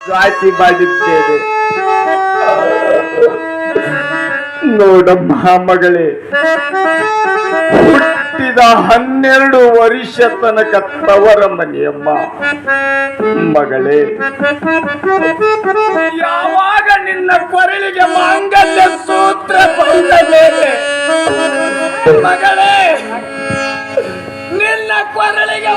ರಾಶಿ ಮಾಡಿದ್ದೇನೆ. ನೋಡಮ್ಮ ಮಗಳೇ, ಹುಟ್ಟಿದ ಹನ್ನೆರಡು ವರ್ಷ ತನಕ ತವರ ಮನೆಯಮ್ಮ ಮಗಳೇ, ಯಾವಾಗ ನಿನ್ನ ಕೊರಳಿಗೆ ಮಾಂಗಲ್ಯ ಸೂತ್ರ ಬಂದ ಮೇಲೆ ಮಗಳೇ, ನಿನ್ನ ಕೊರಳಿಗೆ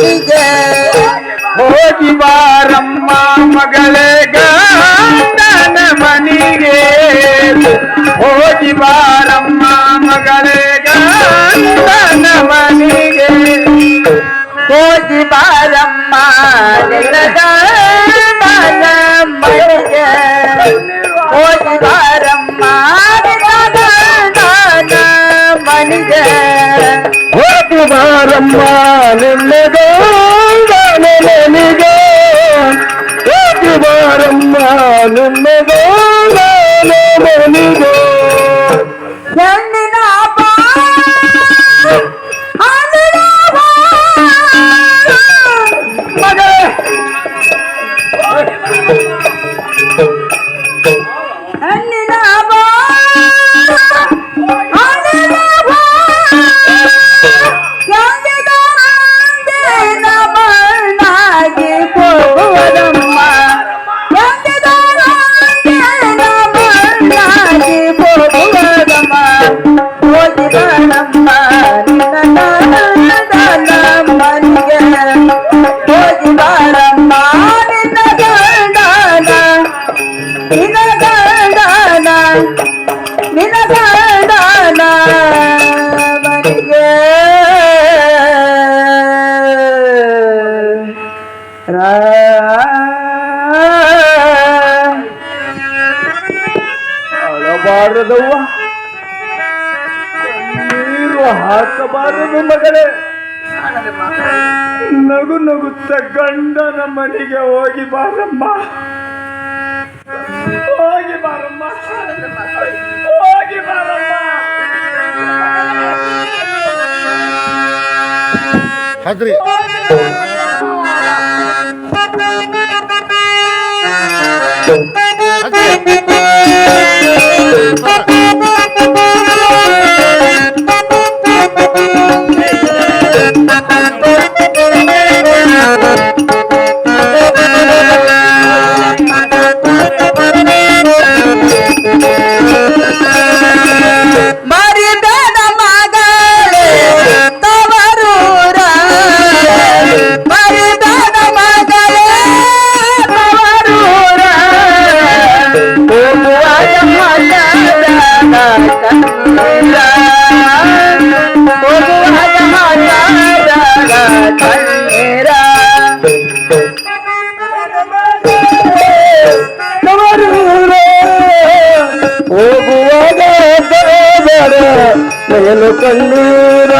ಮನೆಗೆ ಹೋಗಿ ಬಾರಮ್ಮ ಮಗಳೇ ಗಂಡನ ಮನಿಗೆ ಹೋಗಿ ಬಾರಮ್ಮ ಮಗಳೇ ಗಂಡನ ಮನಿಗೆ ಹೋಗಿ ಬಾರಮ್ಮ ನಿನ್ನ ಗಂಡನ ಮನೆಗೆ ಹೋಗಿ ಬಾರಮ್ಮ ನಿನ್ನ ಗಂಡನ ಮನೆಗೆ ಹೋಗಿ ಬಾರಮ್ಮ రానున్నదో రానలేనిదో ప్రతి వారం రానున్నదో రానలేనిదో ನಿನ್ನ ಗಂಡನ ಮನೆಗೆ ಅಳಬಾರದವ್ವ. ನೀರು ಹಾಕಬಾರದು ಮಗಳೇ ನಗು ನಗುತ್ತ ಗಂಡನ ಮನೆಗೆ ಹೋಗಿ ಬಾರಮ್ಮ. ಹದ್ರಿ ಮರಿಬೇಡ cielo con.